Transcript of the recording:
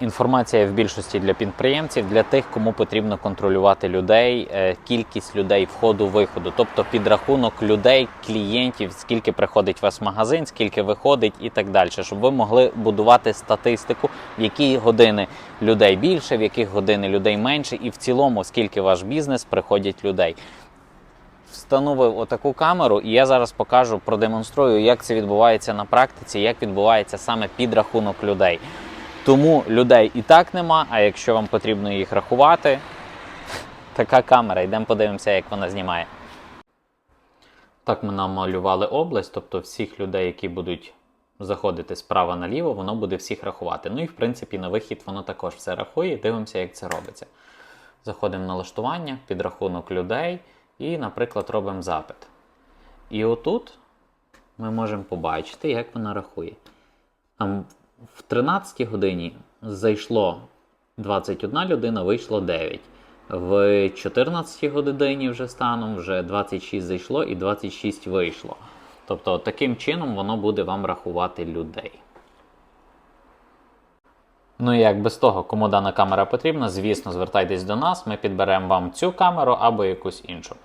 Інформація в більшості для підприємців, для тих, кому потрібно контролювати людей, е, кількість людей входу-виходу, тобто підрахунок людей, клієнтів, скільки приходить у вас в магазин, скільки виходить і так далі, щоб ви могли будувати статистику, в які години людей більше, в яких години людей менше, і в цілому, скільки ваш бізнес приходять людей. Встановив отаку камеру, і я зараз покажу, продемонструю, як це відбувається на практиці, як відбувається саме підрахунок людей. Тому людей і так нема. А якщо вам потрібно їх рахувати, така камера. Йдемо подивимося, як вона знімає. Так ми намалювали область, тобто всіх людей, які будуть заходити справа наліво, воно буде всіх рахувати. Ну і в принципі на вихід воно також все рахує. Дивимося, як це робиться. Заходимо в налаштування, підрахунок людей і, наприклад, робимо запит. І отут ми можемо побачити, як вона рахує. В 13 годині зайшло 21 людина, вийшло 9. В 14 годині вже станом вже 26 зайшло і 26 вийшло. Тобто таким чином воно буде вам рахувати людей. Ну і як без того, кому дана камера потрібна, звісно, звертайтесь до нас, ми підберемо вам цю камеру або якусь іншу.